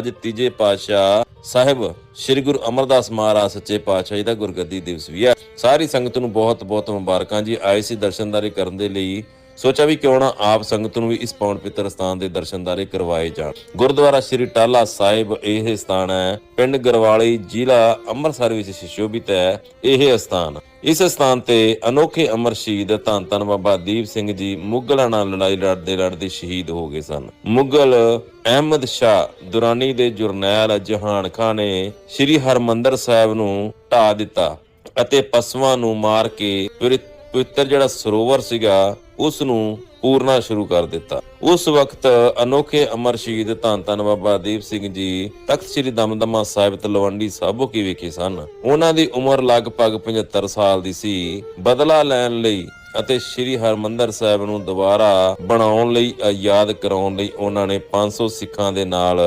ਅੱਜ ਤੀਜੇ ਪਾਤਸ਼ਾਹ ਸਾਹਿਬ, ਸ੍ਰੀ ਗੁਰੂ ਅਮਰਦਾਸ ਮਹਾਰਾਜ ਸੱਚੇ ਪਾਤਸ਼ਾਹ ਜੀ ਦਾ ਗੁਰਗੱਦੀ ਦਿਵਸ ਵੀ ਹੈ। ਸਾਰੀ ਸੰਗਤ ਨੂੰ ਬਹੁਤ ਬਹੁਤ ਮੁਬਾਰਕਾਂ ਜੀ। ਆਏ ਸੀ ਦਰਸ਼ਨਦਾਰੀ ਕਰਨ ਦੇ ਲਈ ਸੋਚਿਆ ਵੀ ਕਿਉਂ ਨਾ ਆਪ ਸੰਗਤ ਨੂੰ ਵੀ ਇਸ ਪਾਵਨ ਪਿੱਤਰ ਸਥਾਨ ਦੇ ਦਰਸ਼ਨਦਾਰੇ ਕਰਵਾਏ ਜਾਣ। ਗੁਰਦੁਆਰਾ ਸ੍ਰੀ ਟਾਲਾ ਸਾਹਿਬ ਇਹ ਸਥਾਨ ਹੈ। ਪਿੰਡ ਗਰਵਾਲੀ ਜ਼ਿਲ੍ਹਾ ਅੰਮ੍ਰਿਤਸਰ ਵਿੱਚ ਸੁਸ਼ੋਭਿਤ ਹੈ ਇਹ ਸਥਾਨ। ਇਸ ਸਥਾਨ ਤੇ ਅਨੋਖੇ ਅਮਰ ਸ਼ਹੀਦ ਧੰਨ ਧੰਨ ਬਾਬਾ ਦੀਪ ਸਿੰਘ ਜੀ ਮੁਗਲਾਂ ਨਾਲ ਲੜਾਈ ਲੜਦੇ ਲੜਦੇ ਸ਼ਹੀਦ ਹੋ ਗਏ ਸਨ। ਮੁਗਲ ਅਹਿਮਦ ਸ਼ਾਹ ਦੁਰਾਨੀ ਦੇ ਜੁਰਨੈਲ ਜਹਾਨ ਖਾਨ ਨੇ ਸ੍ਰੀ ਹਰਮੰਦਰ ਸਾਹਿਬ ਨੂੰ ਢਾ ਦਿੱਤਾ ਅਤੇ ਪਸ਼ੂਆਂ ਨੂੰ ਮਾਰ ਕੇ ਪਵਿ- ਪਵਿੱਤਰ ਜਿਹੜਾ ਸਰੋਵਰ ਸੀਗਾ ਉਸ ਨੂੰ ਪੂਰਨਾ ਸ਼ੁਰੂ ਕਰ ਦਿੱਤਾ। ਉਸ ਵਕਤ ਅਨੋਖੇ ਅਮਰ ਸ਼ਹੀਦ ਧੰਨ ਧੰਨ ਬਾਬਾ ਦੀਪ ਸਿੰਘ ਜੀ, ਤਖਤ ਸ੍ਰੀ ਦਮਦਮਾ ਸਾਹਿਬ ਤਲਵੰਡੀ ਸਾਬੋ ਕੀ ਵਿਖੇ ਸਨ। ਉਹਨਾਂ ਦੀ ਉਮਰ ਲਗਭਗ 75 ਸਾਲ ਦੀ ਸੀ। ਬਦਲਾ ਲੈਣ ਲਈ ਅਤੇ ਸ੍ਰੀ ਹਰਮੰਦਰ ਸਾਹਿਬ ਨੂੰ ਦੁਬਾਰਾ ਬਣਾਉਣ ਲਈ ਯਾਦ ਕਰਾਉਣ ਲਈ ਉਹਨਾਂ ਨੇ 500 ਸਿੱਖਾਂ ਦੇ ਨਾਲ